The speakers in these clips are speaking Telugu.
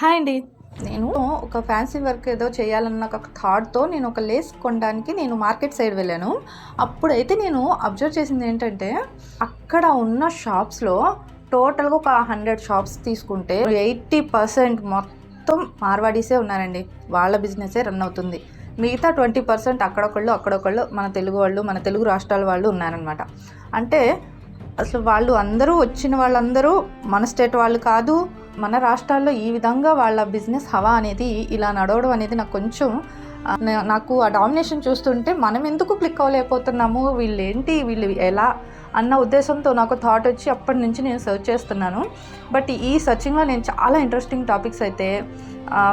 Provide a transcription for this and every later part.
హాయ్ అండి. నేను ఒక ఫ్యాన్సీ వర్క్ ఏదో చేయాలన్న ఒక థాట్తో నేను ఒక లేస్ కొనడానికి నేను మార్కెట్ సైడ్ వెళ్ళాను. అప్పుడైతే నేను అబ్జర్వ్ చేసింది ఏంటంటే అక్కడ ఉన్న షాప్స్లో టోటల్గా ఒక హండ్రెడ్ షాప్స్ తీసుకుంటే ఎయిటీ పర్సెంట్ మొత్తం మార్వాడీసే ఉన్నారండి. వాళ్ళ బిజినెసే రన్ అవుతుంది. మిగతా ట్వంటీ పర్సెంట్ అక్కడొకళ్ళు అక్కడొకళ్ళు మన తెలుగు వాళ్ళు మన తెలుగు రాష్ట్రాల వాళ్ళు ఉన్నారనమాట అంటే అసలు వాళ్ళు అందరూ వచ్చిన వాళ్ళందరూ మన స్టేట్ వాళ్ళు కాదు మన రాష్ట్రాల్లో ఈ విధంగా వాళ్ళ బిజినెస్ హవా అనేది ఇలా నడవడం అనేది నాకు కొంచెం నాకు ఆ డామినేషన్ చూస్తుంటే మనం ఎందుకు క్లిక్ అవ్వలేకపోతున్నాము? వీళ్ళు ఏంటి వీళ్ళు ఎలా? అన్న ఉద్దేశంతో నాకు థాట్ వచ్చి అప్పటి నుంచి నేను సెర్చ్ చేస్తున్నాను. బట్ ఈ సర్చింగ్లో నేను చాలా ఇంట్రెస్టింగ్ టాపిక్స్ అయితే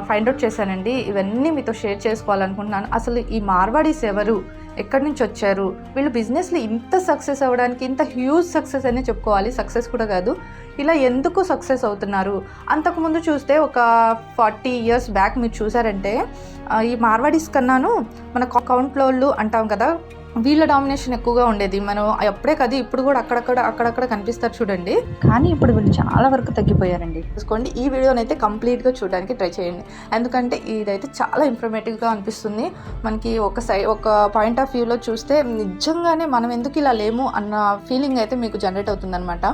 ఫైండ్ అవుట్ చేశానండి. ఇవన్నీ మీతో షేర్ చేసుకోవాలనుకుంటున్నాను. అసలు ఈ మార్వాడీస్ ఎవరు? ఎక్కడి నుంచి వచ్చారు? వీళ్ళు బిజినెస్లో ఇంత సక్సెస్ అవ్వడానికి ఇంత హ్యూజ్ సక్సెస్ అనే చెప్పుకోవాలి. సక్సెస్ కూడా కాదు. ఇలా ఎందుకు సక్సెస్ అవుతున్నారు? అంతకుముందు చూస్తే ఒక ఫార్టీ ఇయర్స్ బ్యాక్ మీరు చూసారంటే ఈ మార్వాడీస్ కన్నాను మన అకౌంట్లో అంటాం కదా వీళ్ళ డామినేషన్ ఎక్కువగా ఉండేది. మనం అప్పుడే కదా ఇప్పుడు కూడా అక్కడక్కడ అక్కడక్కడ కనిపిస్తారు చూడండి. కానీ ఇప్పుడు వీళ్ళు చాలా వరకు తగ్గిపోయారండి. చూసుకోండి ఈ వీడియోని అయితే కంప్లీట్గా చూడడానికి ట్రై చేయండి. ఎందుకంటే ఇదైతే చాలా ఇన్ఫర్మేటివ్గా అనిపిస్తుంది. మనకి ఒక సై ఒక పాయింట్ ఆఫ్ వ్యూలో చూస్తే నిజంగానే మనం ఎందుకు ఇలా లేము అన్న ఫీలింగ్ అయితే మీకు జనరేట్ అవుతుందన్నమాట.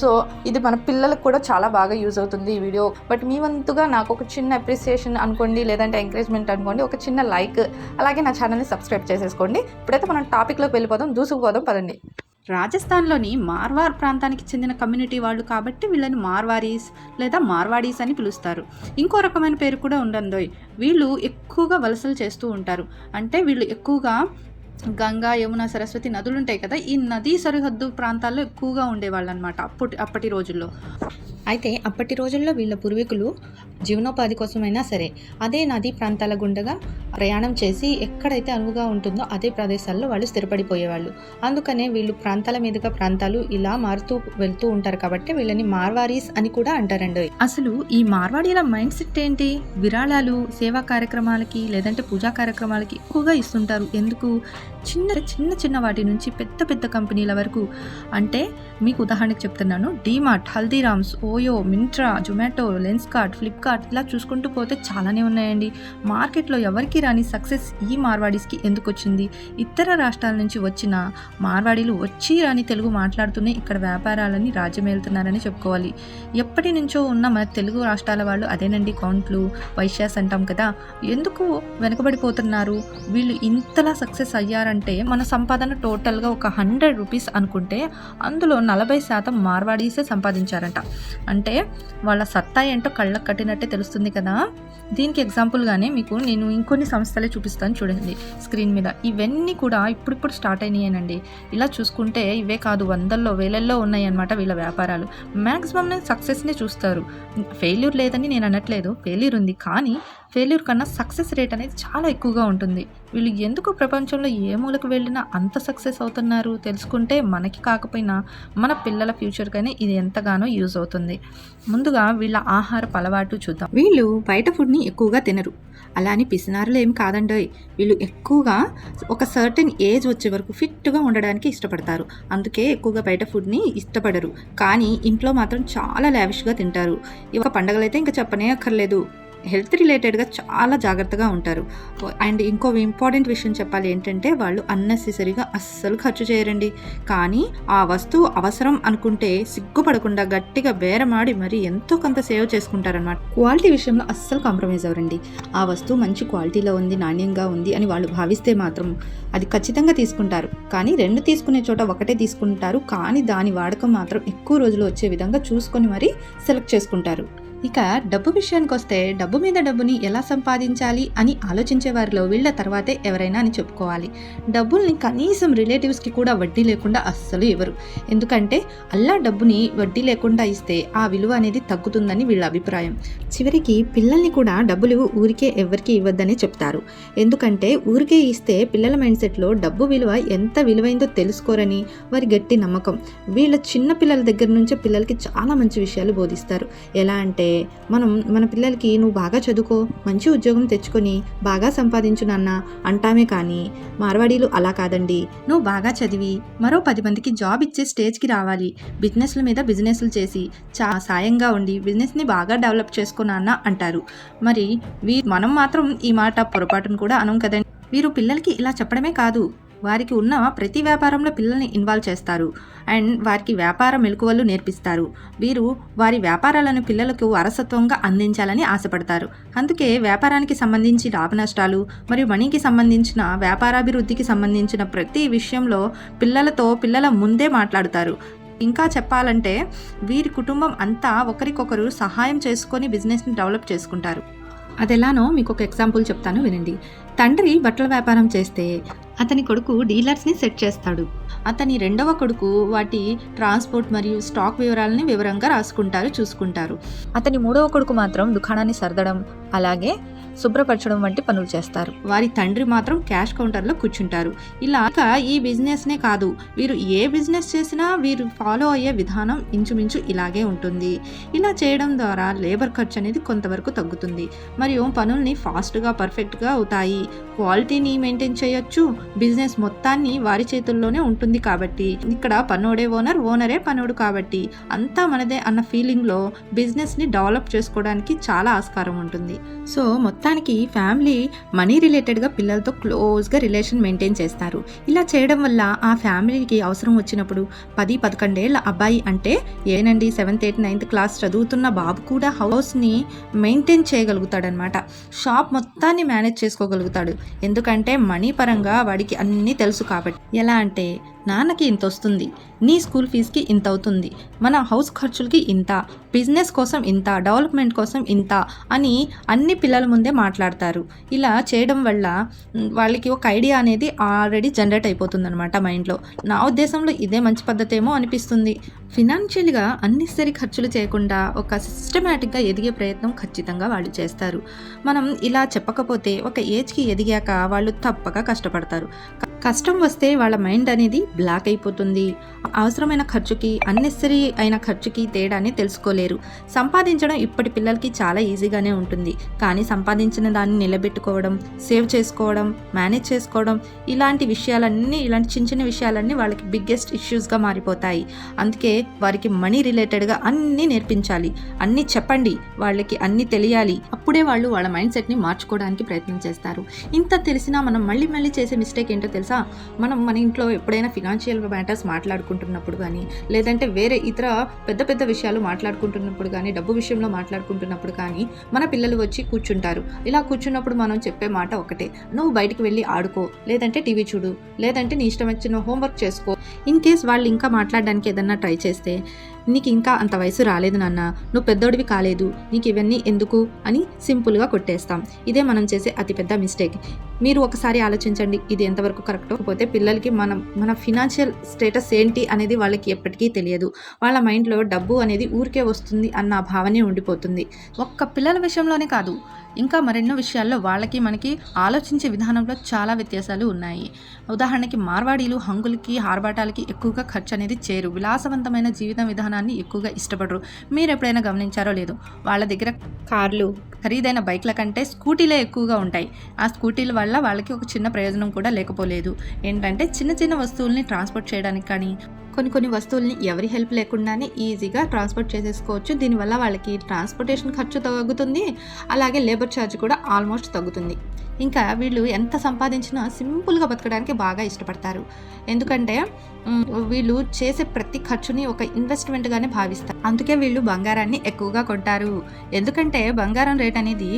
సో ఇది మన పిల్లలకు కూడా చాలా బాగా యూజ్ అవుతుంది ఈ వీడియో. బట్ మీ వంతుగా నాకు ఒక చిన్న అప్రిసియేషన్ అనుకోండి లేదంటే ఎంకరేజ్మెంట్ అనుకోండి ఒక చిన్న లైక్ అలాగే నా ఛానల్ని సబ్స్క్రైబ్ చేసేసుకోండి. ఇప్పుడైతే మనం టాపిక్లోకి వెళ్ళిపోదాం దూసుకుపోదాం పదండి. రాజస్థాన్లోని మార్వార్ ప్రాంతానికి చెందిన కమ్యూనిటీ వాళ్ళు కాబట్టి వీళ్ళని మార్వారీస్ లేదా మార్వాడీస్ అని పిలుస్తారు. ఇంకో రకమైన పేరు కూడా ఉండందోయ్. వీళ్ళు ఎక్కువగా వలసలు చేస్తూ ఉంటారు. అంటే వీళ్ళు ఎక్కువగా గంగా యమున సరస్వతి నదులు ఉంటాయి కదా ఈ నదీ సరిహద్దు ప్రాంతాల్లో ఎక్కువగా ఉండేవాళ్ళు అనమాట అప్పటి అప్పటి రోజుల్లో. అయితే అప్పటి రోజుల్లో వీళ్ళ పూర్వీకులు జీవనోపాధి కోసమైనా సరే అదే నదీ ప్రాంతాల గుండగా ప్రయాణం చేసి ఎక్కడైతే అనువుగా ఉంటుందో అదే ప్రదేశాల్లో వాళ్ళు స్థిరపడిపోయేవాళ్ళు. అందుకనే వీళ్ళు ప్రాంతాల మీదుగా ప్రాంతాలు ఇలా మారుతూ వెళ్తూ ఉంటారు కాబట్టి వీళ్ళని మార్వారీస్ అని కూడా అంటారండి. అసలు ఈ మార్వాడీల మైండ్ సెట్ ఏంటి? విరాళాలు సేవా కార్యక్రమాలకి లేదంటే పూజా కార్యక్రమాలకి ఎక్కువగా ఇస్తుంటారు. ఎందుకు? చిన్న చిన్న చిన్న వాటి నుంచి పెద్ద పెద్ద కంపెనీల వరకు అంటే మీకు ఉదాహరణకు చెప్తున్నాను DMart Haldiram's OYO Myntra Zomato Lenskart Flipkart ఇలా చూసుకుంటూ పోతే చాలానే ఉన్నాయండి. మార్కెట్లో ఎవరికి రాని సక్సెస్ ఈ మార్వాడీస్కి ఎందుకు వచ్చింది? ఇతర రాష్ట్రాల నుంచి వచ్చిన మార్వాడీలు వచ్చి రాని తెలుగు మాట్లాడుతూనే ఇక్కడ వ్యాపారాలని రాజ్యమేలుతున్నారని చెప్పుకోవాలి. ఎప్పటి నుంచో ఉన్న మన తెలుగు రాష్ట్రాల వాళ్ళు అదేనండి కౌంట్లు వైశ్యాస్ అంటాం కదా. ఎందుకు వెనుకబడిపోతున్నారు? వీళ్ళు ఇంతలా సక్సెస్ అయ్యారు? అయ్యారంటే మన సంపాదన టోటల్గా ఒక హండ్రెడ్ రూపీస్ అనుకుంటే అందులో నలభై శాతం మార్వాడీసే సంపాదించారంట. అంటే వాళ్ళ సత్తా ఏంటో కళ్ళకు కట్టినట్టే తెలుస్తుంది కదా? దీనికి ఎగ్జాంపుల్గానే మీకు నేను ఇంకొన్ని సంస్థలే చూపిస్తాను చూడండి స్క్రీన్ మీద. ఇవన్నీ కూడా ఇప్పుడిప్పుడు స్టార్ట్ అయినాయనండి. ఇలా చూసుకుంటే ఇవే కాదు వందల్లో వేలల్లో ఉన్నాయి అన్నమాట వీళ్ళ వ్యాపారాలు. మ్యాక్సిమం నేను సక్సెస్నే చూస్తారు. ఫెయిల్యూర్ లేదని నేను అనట్లేదు ఫెయిల్యూర్ ఉంది. కానీ ఫెయిల్యూర్ కన్నా సక్సెస్ రేట్ అనేది చాలా ఎక్కువగా ఉంటుంది. వీళ్ళు ఎందుకు ప్రపంచంలో ఏ మూలకు వెళ్ళినా అంత సక్సెస్ అవుతున్నారు తెలుసుకుంటే మనకి కాకపోయినా మన పిల్లల ఫ్యూచర్కైనా ఇది ఎంతగానో యూజ్ అవుతుంది. ముందుగా వీళ్ళ ఆహారపు అలవాటు చూద్దాం. వీళ్ళు బయట ఫుడ్ని ఎక్కువగా తినరు. అలా అని పిసినారులు ఏమి కాదండోయ్. వీళ్ళు ఎక్కువగా ఒక సర్టెన్ ఏజ్ వచ్చే వరకు ఫిట్గా ఉండడానికి ఇష్టపడతారు. అందుకే ఎక్కువగా బయట ఫుడ్ని ఇష్టపడరు. కానీ ఇంట్లో మాత్రం చాలా లావిష్గా తింటారు. ఇవ్వ పండగలైతే ఇంకా చెప్పనే అక్కర్లేదు. హెల్త్ రిలేటెడ్గా చాలా జాగ్రత్తగా ఉంటారు. అండ్ ఇంకో ఇంపార్టెంట్ విషయం చెప్పాలి ఏంటంటే వాళ్ళు అన్నెసెసరీగా అస్సలు ఖర్చు చేయరండి. కానీ ఆ వస్తువు అవసరం అనుకుంటే సిగ్గుపడకుండా గట్టిగా బేరమాడి మరి ఎంతో కొంత సేవ్ చేసుకుంటారనమాట క్వాలిటీ విషయంలో అస్సలు కాంప్రమైజ్ అవ్వరండి. ఆ వస్తువు మంచి క్వాలిటీలో ఉంది నాణ్యంగా ఉంది అని వాళ్ళు భావిస్తే మాత్రం అది ఖచ్చితంగా తీసుకుంటారు. కానీ రెండు తీసుకునే చోట ఒకటే తీసుకుంటారు. కానీ దాని వాడకం మాత్రం ఎక్కువ రోజులు వచ్చే విధంగా చూసుకొని మరీ సెలెక్ట్ చేసుకుంటారు. ఇక డబ్బు విషయానికి వస్తే డబ్బు మీద డబ్బుని ఎలా సంపాదించాలి అని ఆలోచించే వారిలో వీళ్ళ తర్వాతే ఎవరైనా అని చెప్పుకోవాలి. డబ్బుల్ని కనీసం రిలేటివ్స్కి కూడా వడ్డీ లేకుండా అస్సలు ఇవ్వరు. ఎందుకంటే అల్లా డబ్బుని వడ్డీ లేకుండా ఇస్తే ఆ విలువ అనేది తగ్గుతుందని వీళ్ళ అభిప్రాయం. చివరికి పిల్లల్ని కూడా డబ్బులు ఊరికే ఎవరికి ఇవ్వద్దని చెప్తారు. ఎందుకంటే ఊరికే ఇస్తే పిల్లల మైండ్ సెట్లో డబ్బు విలువ ఎంత విలువైందో తెలుసుకోరని వారి గట్టి నమ్మకం. వీళ్ళ చిన్న పిల్లల దగ్గర నుంచే పిల్లలకి చాలా మంచి విషయాలు బోధిస్తారు. ఎలా అంటే మనం మన పిల్లలకి నువ్వు బాగా చదువుకో మంచి ఉద్యోగం తెచ్చుకొని బాగా సంపాదించు నాన్న అంటామే కానీ మార్వాడీలు అలా కాదండి. నువ్వు బాగా చదివి మరో పది మందికి జాబ్ ఇచ్చే స్టేజ్కి రావాలి. బిజినెస్ల మీద బిజినెస్లు చేసి చా సాయంగా ఉండి బిజినెస్ని బాగా డెవలప్ చేసుకున్నా అంటారు. మరి వీ మనం మాత్రం ఈ మాట పొరపాటును కూడా అనం కదండి. వీరు పిల్లలకి ఇలా చెప్పడమే కాదు. వారికి ఉన్న ప్రతి వ్యాపారంలో పిల్లల్ని ఇన్వాల్వ్ చేస్తారు. అండ్ వారికి వ్యాపార మెలకువలు నేర్పిస్తారు. వీరు వారి వ్యాపారాలను పిల్లలకు వారసత్వంగా అందించాలని ఆశపడతారు. అందుకే వ్యాపారానికి సంబంధించి లాభ నష్టాలు మరియు మనీకి సంబంధించిన వ్యాపారాభివృద్ధికి సంబంధించిన ప్రతి విషయంలో పిల్లలతో పిల్లల ముందే మాట్లాడుతారు. ఇంకా చెప్పాలంటే వీరి కుటుంబం అంతా ఒకరికొకరు సహాయం చేసుకొని బిజినెస్ని డెవలప్ చేసుకుంటారు. అదెలానో మీకు ఒక ఎగ్జాంపుల్ చెప్తాను వినండి. తండ్రి బట్టల వ్యాపారం చేస్తే అతని కొడుకు డీలర్స్ని సెట్ చేస్తాడు. అతని రెండవ కొడుకు వాటి ట్రాన్స్పోర్ట్ మరియు స్టాక్ వివరాలని వివరంగా రాసుకుంటారు చూసుకుంటారు. అతని మూడవ కొడుకు మాత్రం దుకాణాన్ని సర్దడం అలాగే శుభ్రపరచడం వంటి పనులు చేస్తారు. వారి తండ్రి మాత్రం క్యాష్ కౌంటర్లో కూర్చుంటారు. ఇలా ఇక ఈ బిజినెస్నే కాదు. వీరు ఏ బిజినెస్ చేసినా వీరు ఫాలో అయ్యే విధానం ఇంచుమించు ఇలాగే ఉంటుంది. ఇలా చేయడం ద్వారా లేబర్ ఖర్చు అనేది కొంతవరకు తగ్గుతుంది. మరియు పనుల్ని ఫాస్ట్గా పర్ఫెక్ట్గా అవుతాయి. క్వాలిటీని మెయింటైన్ చేయొచ్చు. బిజినెస్ మొత్తాన్ని వారి చేతుల్లోనే ఉంటుంది కాబట్టి. ఇక్కడ పన్నోడే ఓనర్ ఓనరే పనోడు కాబట్టి. అంతా మనదే అన్న ఫీలింగ్లో బిజినెస్ని డెవలప్ చేసుకోవడానికి చాలా ఆస్కారం ఉంటుంది. సో మొత్తం మొత్తానికి ఫ్యామిలీ మనీ రిలేటెడ్గా పిల్లలతో క్లోజ్గా రిలేషన్ మెయింటైన్ చేస్తారు. ఇలా చేయడం వల్ల ఆ ఫ్యామిలీకి అవసరం వచ్చినప్పుడు పది పదకొండేళ్ళ అబ్బాయి అంటే ఏనండి సెవెంత్ ఎయిత్ నైన్త్ క్లాస్ చదువుతున్న బాబు కూడా హౌస్ని మెయింటైన్ చేయగలుగుతాడనమాట. షాప్ మొత్తాన్ని మేనేజ్ చేసుకోగలుగుతాడు. ఎందుకంటే మనీ పరంగా వాడికి అన్నీ తెలుసు కాబట్టి. ఎలా అంటే నాన్నకి ఇంత వస్తుంది నీ స్కూల్ ఫీజుకి ఇంత అవుతుంది మన హౌస్ ఖర్చులకి ఇంత బిజినెస్ కోసం ఇంత డెవలప్మెంట్ కోసం ఇంత అని అన్ని పిల్లల ముందే మాట్లాడతారు. ఇలా చేయడం వల్ల వాళ్ళకి ఒక ఐడియా అనేది ఆల్రెడీ జనరేట్ అయిపోతుంది అనమాట మైండ్లో. నా ఉద్దేశంలో ఇదే మంచి పద్ధతేమో అనిపిస్తుంది. ఫినాన్షియల్గా అన్నెసరీ ఖర్చులు చేయకుండా ఒక సిస్టమేటిక్గా ఎదిగే ప్రయత్నం ఖచ్చితంగా వాళ్ళు చేస్తారు. మనం ఇలా చెప్పకపోతే ఒక ఏజ్కి ఎదిగాక వాళ్ళు తప్పక కష్టపడతారు. కష్టం వస్తే వాళ్ళ మైండ్ అనేది బ్లాక్ అయిపోతుంది. అవసరమైన ఖర్చుకి అన్నెసరీ అయిన ఖర్చుకి తేడాన్ని తెలుసుకోలేరు. సంపాదించడం ఇప్పటి పిల్లలకి చాలా ఈజీగానే ఉంటుంది. కానీ సంపాదించిన దాన్ని నిలబెట్టుకోవడం సేవ్ చేసుకోవడం మేనేజ్ చేసుకోవడం ఇలాంటి విషయాలన్నీ ఇలాంటి చిన్న చిన్న విషయాలన్నీ వాళ్ళకి బిగ్గెస్ట్ ఇష్యూస్గా మారిపోతాయి. అందుకే వారికి మనీ రిలేటెడ్గా అన్నీ నేర్పించాలి. అన్నీ చెప్పండి. వాళ్ళకి అన్నీ తెలియాలి. అప్పుడే వాళ్ళు వాళ్ళ మైండ్ సెట్ని మార్చుకోవడానికి ప్రయత్నం చేస్తారు. ఇంత తెలిసినా మనం మళ్ళీ మళ్ళీ చేసే మిస్టేక్ ఏంటో తెలుసా? మనం మన ఇంట్లో ఎప్పుడైనా ఫినాన్షియల్ మ్యాటర్స్ మాట్లాడుకుంటున్నప్పుడు కానీ లేదంటే వేరే ఇతర పెద్ద పెద్ద విషయాలు మాట్లాడుకుంటున్నప్పుడు కానీ డబ్బు విషయంలో మాట్లాడుకుంటున్నప్పుడు కానీ మన పిల్లలు వచ్చి కూర్చుంటారు. ఇలా కూర్చున్నప్పుడు మనం చెప్పే మాట ఒకటే. నువ్వు బయటికి వెళ్ళి ఆడుకో లేదంటే టీవీ చూడు లేదంటే నీ ఇష్టం వచ్చిన హోంవర్క్ చేసుకో. ఇన్ కేస్ వాళ్ళు ఇంకా మాట్లాడడానికి ఏదన్నా ట్రై చేస్తే నీకు ఇంకా అంత వయసు రాలేదు నాన్న. నువ్వు పెద్దోడివి కాలేదు. నీకు ఇవన్నీ ఎందుకు? అని సింపుల్గా కొట్టేస్తాం. ఇదే మనం చేసే అతిపెద్ద మిస్టేక్. మీరు ఒకసారి ఆలోచించండి ఇది ఎంతవరకు కరెక్ట్. పోతే పిల్లలకి మనం మన ఫినాన్షియల్ స్టేటస్ ఏంటి అనేది వాళ్ళకి ఎప్పటికీ తెలియదు. వాళ్ళ మైండ్లో డబ్బు అనేది ఊరికే వస్తుంది అన్న భావనే ఉండిపోతుంది. ఒక్క పిల్లల విషయంలోనే కాదు. ఇంకా మరెన్నో విషయాల్లో వాళ్ళకి మనకి ఆలోచించే విధానంలో చాలా వ్యత్యాసాలు ఉన్నాయి. ఉదాహరణకి మార్వాడీలు హంగులకి హార్బాటాలకి ఎక్కువగా ఖర్చు అనేది చేరు. విలాసవంతమైన జీవిత విధానాన్ని ఎక్కువగా ఇష్టపడరు. మీరు ఎప్పుడైనా గమనించారో లేదు? వాళ్ళ దగ్గర కార్లు ఖరీదైన బైక్ల కంటే స్కూటీలే ఎక్కువగా ఉంటాయి. ఆ స్కూటీల వల్ల వాళ్ళకి ఒక చిన్న ప్రయోజనం కూడా లేకపోలేదు. ఏంటంటే చిన్న చిన్న వస్తువుల్ని ట్రాన్స్పోర్ట్ చేయడానికి కానీ కొన్ని కొన్ని వస్తువుల్ని ఎవరి హెల్ప్ లేకుండానే ఈజీగా ట్రాన్స్పోర్ట్ చేసేసుకోవచ్చు. దీనివల్ల వాళ్ళకి ట్రాన్స్పోర్టేషన్ ఖర్చు తగ్గుతుంది. అలాగే లేబర్ ఛార్జ్ కూడా ఆల్మోస్ట్ తగ్గుతుంది. ఇంకా వీళ్ళు ఎంత సంపాదించినా సింపుల్గా బతకడానికి బాగా ఇష్టపడతారు. ఎందుకంటే వీళ్ళు చేసే ప్రతి ఖర్చుని ఒక ఇన్వెస్ట్మెంట్గానే భావిస్తారు. అందుకే వీళ్ళు బంగారాన్ని ఎక్కువగా కొంటారు. ఎందుకంటే బంగారం రేట్ అనేది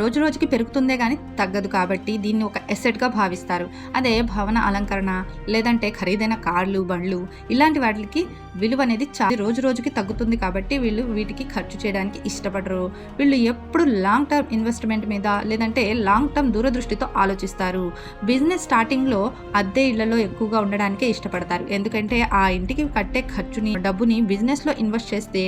రోజు రోజుకి పెరుగుతుందే కానీ తగ్గదు కాబట్టి దీన్ని ఒక ఎసెట్గా భావిస్తారు. అదే భవన అలంకరణ లేదంటే ఖరీదైన కార్లు బండ్లు ఇలాంటి వాటికి విలువ అనేది చాలా రోజు రోజుకి తగ్గుతుంది కాబట్టి వీళ్ళు వీటికి ఖర్చు చేయడానికి ఇష్టపడరు. వీళ్ళు ఎప్పుడు లాంగ్ టర్మ్ ఇన్వెస్ట్మెంట్ మీద లేదంటే లాంగ్ టర్మ్ దూరదృష్టితో ఆలోచిస్తారు. బిజినెస్ స్టార్టింగ్లో అద్దె ఇళ్ళలో ఎక్కువగా ఉండడానికే ఇష్టపడతారు. ఎందుకంటే ఆ ఇంటికి కట్టే ఖర్చుని డబ్బుని బిజినెస్లో ఇన్వెస్ట్ చేస్తే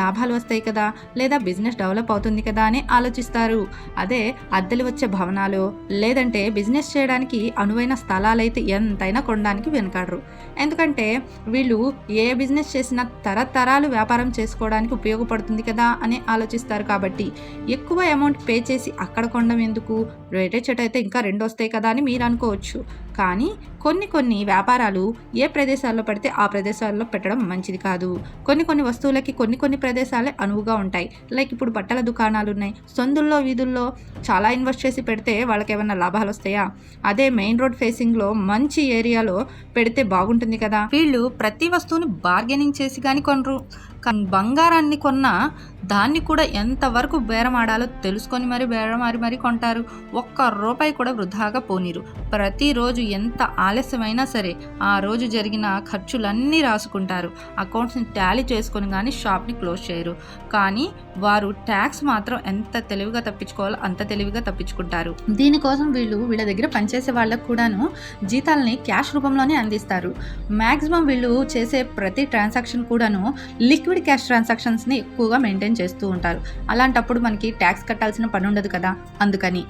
లాభాలు వస్తాయి కదా లేదా బిజినెస్ డెవలప్ అవుతుంది కదా అని ఆలోచిస్తారు. అదే అద్దెలు వచ్చే భవనాలు లేదంటే బిజినెస్ చేయడానికి అనువైన స్థలాలైతే ఎంతైనా కొనడానికి వెనకాడరు. ఎందుకంటే వీళ్ళు ఏ బిజినెస్ బిజినెస్ చేసిన తరతరాలు వ్యాపారం చేసుకోవడానికి ఉపయోగపడుతుంది కదా అని ఆలోచిస్తారు కాబట్టి ఎక్కువ అమౌంట్ పే చేసి అక్కడ కొనడం ఎందుకు? రేటే చెట్ అయితే ఇంకా రెండు వస్తాయి కదా అని మీరు అనుకోవచ్చు. కానీ కొన్ని కొన్ని వ్యాపారాలు ఏ ప్రదేశాల్లో పడితే ఆ ప్రదేశాల్లో పెట్టడం మంచిది కాదు. కొన్ని కొన్ని వస్తువులకి కొన్ని కొన్ని ప్రదేశాలే అనువుగా ఉంటాయి. లైక్ ఇప్పుడు బట్టల దుకాణాలు ఉన్నాయి. సందుల్లో వీధుల్లో చాలా ఇన్వెస్ట్ చేసి పెడితే వాళ్ళకి ఏమైనా లాభాలు వస్తాయా? అదే మెయిన్ రోడ్ ఫేసింగ్లో మంచి ఏరియాలో పెడితే బాగుంటుంది కదా. వీళ్ళు ప్రతి వస్తువుని బార్గెనింగ్ చేసి కానీ కొనరు. బంగారాన్ని కొన్నా దాన్ని కూడా ఎంతవరకు బేరమాడాలో తెలుసుకొని మరి బేరమారి మరీ కొంటారు. ఒక్క రూపాయి కూడా వృధాగా పోనీరు. ప్రతిరోజు ఎంత ఆలస్యమైనా సరే ఆ రోజు జరిగిన ఖర్చులన్నీ రాసుకుంటారు. అకౌంట్స్ని టాలీ చేసుకొని కానీ షాప్ని క్లోజ్ చేయరు. కానీ వారు ట్యాక్స్ మాత్రం ఎంత తెలివిగా తప్పించుకోవాలో అంత తెలివిగా తప్పించుకుంటారు. దీనికోసం వీళ్ళు వీళ్ళ దగ్గర పనిచేసే వాళ్ళకు కూడాను జీతాలని క్యాష్ రూపంలోనే అందిస్తారు. మ్యాక్సిమం వీళ్ళు చేసే ప్రతి ట్రాన్సాక్షన్ కూడాను లిక్విడ్ క్యాష్ ట్రాన్సాక్షన్స్ని ఎక్కువగా మెయింటైన్ చేస్తూ ఉంటారు. అలాంటప్పుడు మనకి ట్యాక్స్ కట్టాల్సిన పని ఉండదు కదా? అందుకని.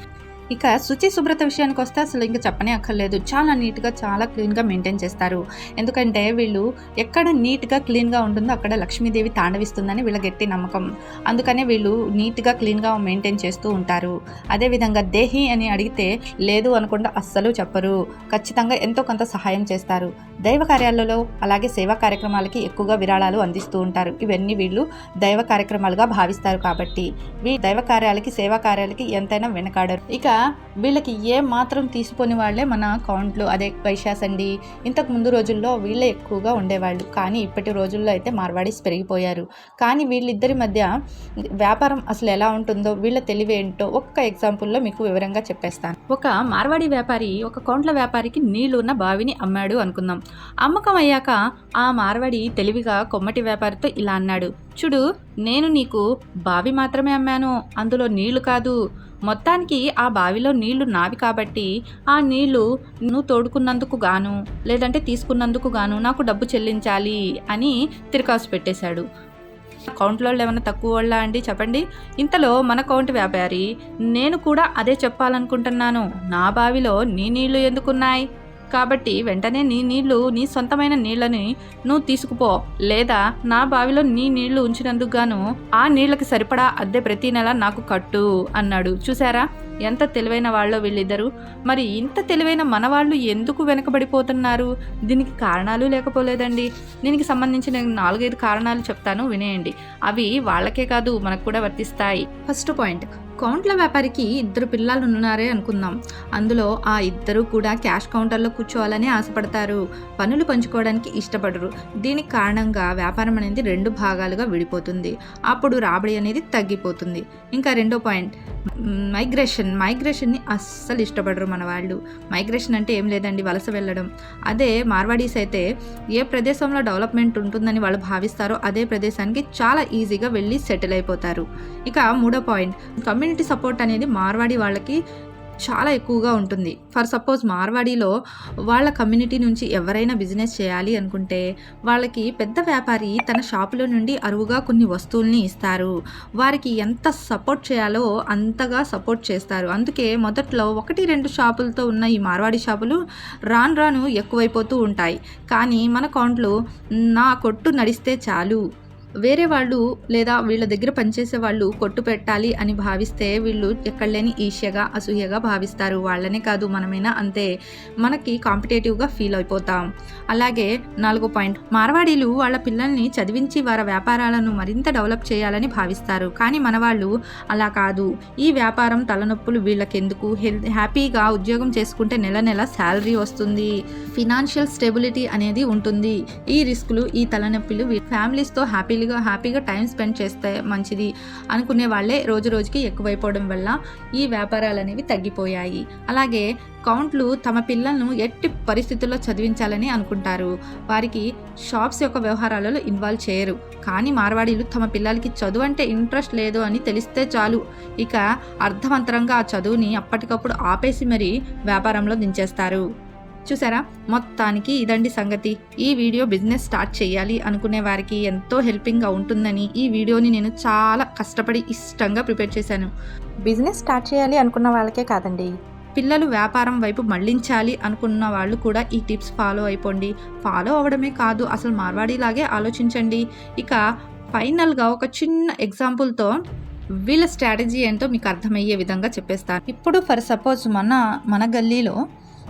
ఇక శుచి శుభ్రత విషయానికి వస్తే అసలు ఇంకా చెప్పనే అక్కర్లేదు. చాలా నీట్గా చాలా క్లీన్గా మెయింటైన్ చేస్తారు. ఎందుకంటే వీళ్ళు ఎక్కడ నీట్గా క్లీన్గా ఉంటుందో అక్కడ లక్ష్మీదేవి తాండవిస్తుందని వీళ్ళ గట్టి నమ్మకం. అందుకనే వీళ్ళు నీట్గా క్లీన్గా మెయింటైన్ చేస్తూ ఉంటారు. అదేవిధంగా దేహి అని అడిగితే లేదు అనకుండా అస్సలు చెప్పరు. ఖచ్చితంగా ఎంతో కొంత సహాయం చేస్తారు. దైవ కార్యాలలో అలాగే సేవా కార్యక్రమాలకి ఎక్కువగా విరాళాలు అందిస్తూ ఉంటారు. ఇవన్నీ వీళ్ళు దైవ కార్యక్రమాలుగా భావిస్తారు కాబట్టి. వీ దైవ కార్యాలకి సేవా కార్యాలకి ఎంతైనా వెనకాడరు. ఇక వీళ్ళకి ఏ మాత్రం తీసుకొని వాళ్ళే మన అకౌంట్లు. అదే వైశాస్ అండి. ఇంతకు ముందు రోజుల్లో వీళ్ళే ఎక్కువగా ఉండేవాళ్ళు. కానీ ఇప్పటి రోజుల్లో అయితే మార్వాడీస్ పెరిగిపోయారు. కానీ వీళ్ళిద్దరి మధ్య వ్యాపారం అసలు ఎలా ఉంటుందో వీళ్ళ తెలివి ఏంటో ఒక్క ఎగ్జాంపుల్లో మీకు వివరంగా చెప్పేస్తాను. ఒక మార్వాడి వ్యాపారి ఒక కౌంట్ల వ్యాపారికి నీళ్ళు ఉన్న బావిని అమ్మాడు అనుకుందాం. అమ్మకం అయ్యాక ఆ మార్వాడి తెలివిగా కొమ్మటి వ్యాపారితో ఇలా అన్నాడు. చూడు నేను నీకు బావి మాత్రమే అమ్మాను. అందులో నీళ్ళు కాదు. మొత్తానికి ఆ బావిలో నీళ్ళు నావి కాబట్టి ఆ నీళ్ళు నువ్వు తోడుకున్నందుకు గాను లేదంటే తీసుకున్నందుకు గాను నాకు డబ్బు చెల్లించాలి అని తిరకాసు పెట్టేశాడు. కౌంట్లో ఏమైనా తక్కువ వాళ్ళ అండి? చెప్పండి. ఇంతలో మన కౌంట్ వ్యాపారి నేను కూడా అదే చెప్పాలనుకుంటున్నాను. నా బావిలో నీ నీళ్ళు ఎందుకున్నాయి? కాబట్టి వెంటనే నీ నీళ్ళు నీ సొంతమైన నీళ్ళని నువ్వు తీసుకుపో. లేదా నా బావిలో నీ నీళ్ళు ఉంచినందుకు గాను ఆ నీళ్ళకి సరిపడా అద్దె ప్రతి నెల నాకు కట్టు అన్నాడు. చూసారా ఎంత తెలివైన వాళ్ళో వీళ్ళిద్దరు. మరి ఇంత తెలివైన మనవాళ్ళు ఎందుకు వెనకబడిపోతున్నారు? దీనికి కారణాలు లేకపోలేదండి. దీనికి సంబంధించి నేను నాలుగైదు కారణాలు చెప్తాను వినేయండి. అవి వాళ్ళకే కాదు మనకు కూడా వర్తిస్తాయి. First point. కౌంట్ల వ్యాపారికి ఇద్దరు పిల్లలు ఉన్నారే అనుకుందాం. అందులో ఆ ఇద్దరు కూడా క్యాష్ కౌంటర్లో కూర్చోవాలని ఆశపడతారు. పనులు పంచుకోవడానికి ఇష్టపడరు. దీనికి కారణంగా వ్యాపారం అనేది రెండు భాగాలుగా విడిపోతుంది. అప్పుడు రాబడి అనేది తగ్గిపోతుంది. ఇంకా రెండో పాయింట్ మైగ్రేషన్. మైగ్రేషన్ని అస్సలు ఇష్టపడరు మన వాళ్ళు. మైగ్రేషన్ అంటే ఏం లేదండి వలస వెళ్ళడం. అదే మార్వాడీస్ అయితే ఏ ప్రదేశంలో డెవలప్మెంట్ ఉంటుందని వాళ్ళు భావిస్తారో అదే ప్రదేశానికి చాలా ఈజీగా వెళ్ళి సెటిల్ అయిపోతారు. ఇక మూడో పాయింట్ కమ్యూనిటీ సపోర్ట్ అనేది మార్వాడి వాళ్ళకి చాలా ఎక్కువగా ఉంటుంది. ఫర్ సపోజ్ మార్వాడీలో వాళ్ళ కమ్యూనిటీ నుంచి ఎవరైనా బిజినెస్ చేయాలి అనుకుంటే వాళ్ళకి పెద్ద వ్యాపారి తన షాపులో నుండి అరువుగా కొన్ని వస్తువుల్ని ఇస్తారు. వారికి ఎంత సపోర్ట్ చేయాలో అంతగా సపోర్ట్ చేస్తారు. అందుకే మొదట్లో ఒకటి రెండు షాపులతో ఉన్న ఈ మార్వాడి షాపులు రాను రాను ఎక్కువైపోతూ ఉంటాయి. కానీ మన కౌంట్లు నా కొట్టు నడిస్తే చాలు. వేరే వాళ్ళు లేదా వీళ్ళ దగ్గర పనిచేసే వాళ్ళు కొట్టు పెట్టాలి అని భావిస్తే వీళ్ళు ఎక్కడలేని లేని అసూయగా భావిస్తారు. వాళ్ళనే కాదు మనమైనా అంతే మనకి కాంపిటేటివ్గా ఫీల్ అయిపోతాం. అలాగే నాలుగో పాయింట్ మార్వాడీలు వాళ్ళ పిల్లల్ని చదివించి వారి వ్యాపారాలను మరింత డెవలప్ చేయాలని భావిస్తారు. కానీ మన వాళ్ళు అలా కాదు. ఈ వ్యాపారం తలనొప్పులు వీళ్ళకెందుకు? హెల్త్ హ్యాపీగా ఉద్యోగం చేసుకుంటే నెల నెల శాలరీ వస్తుంది. ఫినాన్షియల్ స్టెబిలిటీ అనేది ఉంటుంది. ఈ రిస్కులు ఈ తలనొప్పులు ఫ్యామిలీస్తో హ్యాపీగా హ్యాపీగా టైం స్పెండ్ చేస్తే మంచిది అనుకునే వాళ్ళే రోజు రోజుకి ఎక్కువైపోవడం వల్ల ఈ వ్యాపారాలు అనేవి తగ్గిపోయాయి. అలాగే కౌంట్లు తమ పిల్లలను ఎట్టి పరిస్థితుల్లో చదివించాలని అనుకుంటారు. వారికి షాప్స్ యొక్క వ్యవహారాలలో ఇన్వాల్వ్ చేయరు. కానీ మార్వాడీలు తమ పిల్లలకి చదువు అంటే ఇంట్రెస్ట్ లేదు అని తెలిస్తే చాలు. ఇక అర్థవంతరంగా ఆ చదువుని అప్పటికప్పుడు ఆపేసి మరీ వ్యాపారంలో దించేస్తారు. చూసారా? మొత్తానికి ఇదండి సంగతి. ఈ వీడియో బిజినెస్ స్టార్ట్ చేయాలి అనుకునే వారికి ఎంతో హెల్పింగ్గా ఉంటుందని ఈ వీడియోని నేను చాలా కష్టపడి ఇష్టంగా ప్రిపేర్ చేశాను. బిజినెస్ స్టార్ట్ చేయాలి అనుకున్న వాళ్ళకే కాదండి. పిల్లలు వ్యాపారం వైపు మళ్ళించాలి అనుకున్న వాళ్ళు కూడా ఈ టిప్స్ ఫాలో అయిపోండి. ఫాలో అవ్వడమే కాదు అసలు మార్వాడిలాగే ఆలోచించండి. ఇక ఫైనల్గా ఒక చిన్న ఎగ్జాంపుల్తో వీళ్ళ స్ట్రాటజీ ఏంటో మీకు అర్థమయ్యే విధంగా చెప్పేస్తాను. ఇప్పుడు ఫర్ సపోజ్ మన మన గల్లీలో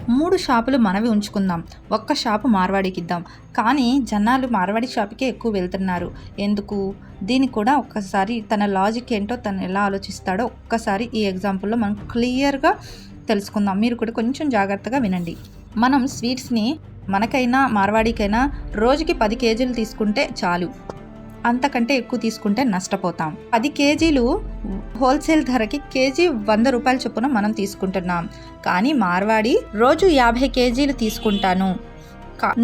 మూడు షాపులు మనవి ఉంచుకుందాం. ఒక్క షాపు మార్వాడికి ఇద్దాం కానీ జనాలు మార్వాడి షాప్కే ఎక్కువ వెళ్తున్నారు. ఎందుకు? దీనికి కూడా ఒక్కసారి తన లాజిక్ ఏంటో తను ఎలా ఆలోచిస్తాడో ఒక్కసారి ఈ ఎగ్జాంపుల్లో మనం క్లియర్గా తెలుసుకుందాం. మీరు కూడా కొంచెం జాగ్రత్తగా వినండి. మనం స్వీట్స్ని మనకైనా మార్వాడికైనా రోజుకి పది కేజీలు తీసుకుంటే చాలు. అంతకంటే ఎక్కువ తీసుకుంటే నష్టపోతాం. పది కేజీలు హోల్సేల్ ధరకి కేజీ వంద రూపాయల చొప్పున మనం తీసుకుంటున్నాం. కానీ మార్వాడి రోజు యాభై కేజీలు తీసుకుంటాను.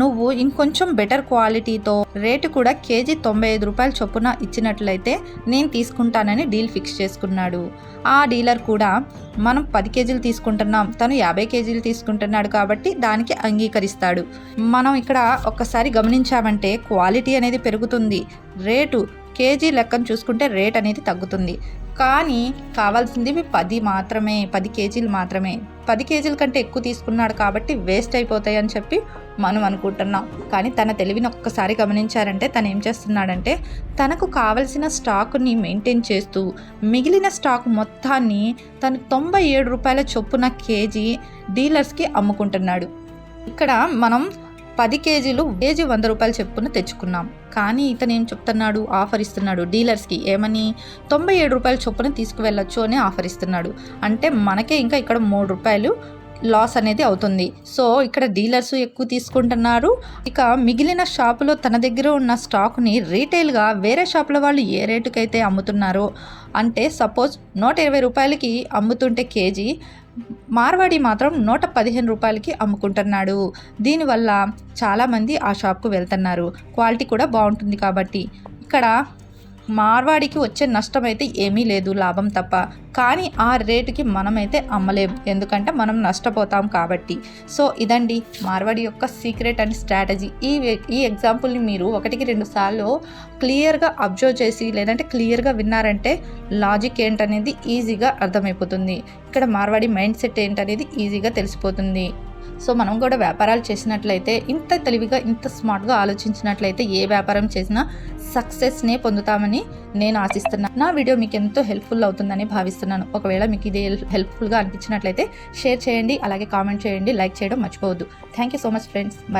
నువ్వు ఇంకొంచెం బెటర్ క్వాలిటీతో రేటు కూడా కేజీ తొంభై ఐదు రూపాయల చొప్పున ఇచ్చినట్లయితే నేను తీసుకుంటానని డీల్ ఫిక్స్ చేసుకున్నాడు. ఆ డీలర్ కూడా మనం పది కేజీలు తీసుకుంటున్నాం తను యాభై కేజీలు తీసుకుంటున్నాడు కాబట్టి దానికి అంగీకరిస్తాడు. మనం ఇక్కడ ఒక్కసారి గమనించామంటే క్వాలిటీ అనేది పెరుగుతుంది. రేటు కేజీ లెక్కను చూసుకుంటే రేట్ అనేది తగ్గుతుంది. కానీ కావాల్సింది పది మాత్రమే పది కేజీలు మాత్రమే. పది కేజీల కంటే ఎక్కువ తీసుకున్నాడు కాబట్టి వేస్ట్ అయిపోతాయి అని చెప్పి మనం అనుకుంటున్నాం. కానీ తన తెలివిని ఒక్కసారి గమనించారంటే తను ఏం చేస్తున్నాడంటే తనకు కావలసిన స్టాక్ని మెయింటైన్ చేస్తూ మిగిలిన స్టాక్ మొత్తాన్ని తను తొంభై ఏడు రూపాయల చొప్పున కేజీ డీలర్స్కి అమ్ముకుంటున్నాడు. ఇక్కడ మనం పది కేజీలు కేజీ వంద రూపాయలు చెప్పున తెచ్చుకున్నాం. కానీ ఇతను ఏం చెప్తున్నాడు? ఆఫర్ ఇస్తున్నాడు. డీలర్స్కి ఏమని? తొంభై ఏడు రూపాయల చొప్పున తీసుకువెళ్ళొచ్చు అని ఆఫర్ ఇస్తున్నాడు. అంటే మనకే ఇంకా ఇక్కడ మూడు రూపాయలు లాస్ అనేది అవుతుంది. సో ఇక్కడ డీలర్స్ ఎక్కువ తీసుకుంటున్నారు. ఇక మిగిలిన షాపులో తన దగ్గర ఉన్న స్టాక్ని రీటైల్గా వేరే షాపుల వాళ్ళు ఏ రేటుకైతే అమ్ముతున్నారో అంటే సపోజ్ నూట ఇరవై రూపాయలకి అమ్ముతుంటే కేజీ మార్వాడి మాత్రం నూట పదిహేను రూపాయలకి అమ్ముకుంటున్నాడు. దీనివల్ల చాలామంది ఆ షాప్కు వెళ్తున్నారు. క్వాలిటీ కూడా బాగుంటుంది కాబట్టి. ఇక్కడ మార్వాడికి వచ్చే నష్టం అయితే ఏమీ లేదు లాభం తప్ప. కానీ ఆ రేటుకి మనమైతే అమ్మలేం. ఎందుకంటే మనం నష్టపోతాం కాబట్టి. సో ఇదండి మార్వాడి యొక్క సీక్రెట్ అండ్ స్ట్రాటజీ. ఈ ఈ ఎగ్జాంపుల్ని మీరు ఒకటికి రెండు సార్లు క్లియర్గా అబ్జర్వ్ చేసి లేదంటే క్లియర్గా విన్నారంటే లాజిక్ ఏంటనేది ఈజీగా అర్థమైపోతుంది. ఇక్కడ మార్వాడి మైండ్ సెట్ ఏంటనేది ఈజీగా తెలిసిపోతుంది. సో మనం కూడా వ్యాపారాలు చేసినట్లయితే ఇంత తెలివిగా ఇంత స్మార్ట్గా ఆలోచించినట్లయితే ఏ వ్యాపారం చేసినా సక్సెస్నే పొందుతామని నేను ఆశిస్తున్నాను నా వీడియో మీకు ఎంతో హెల్ప్ఫుల్ అవుతుందని భావిస్తున్నాను. ఒకవేళ మీకు ఇది హెల్ప్ఫుల్గా అనిపించినట్లయితే షేర్ చేయండి అలాగే కామెంట్ చేయండి లైక్ చేయడం మర్చిపోవద్దు. Thank you so much friends bye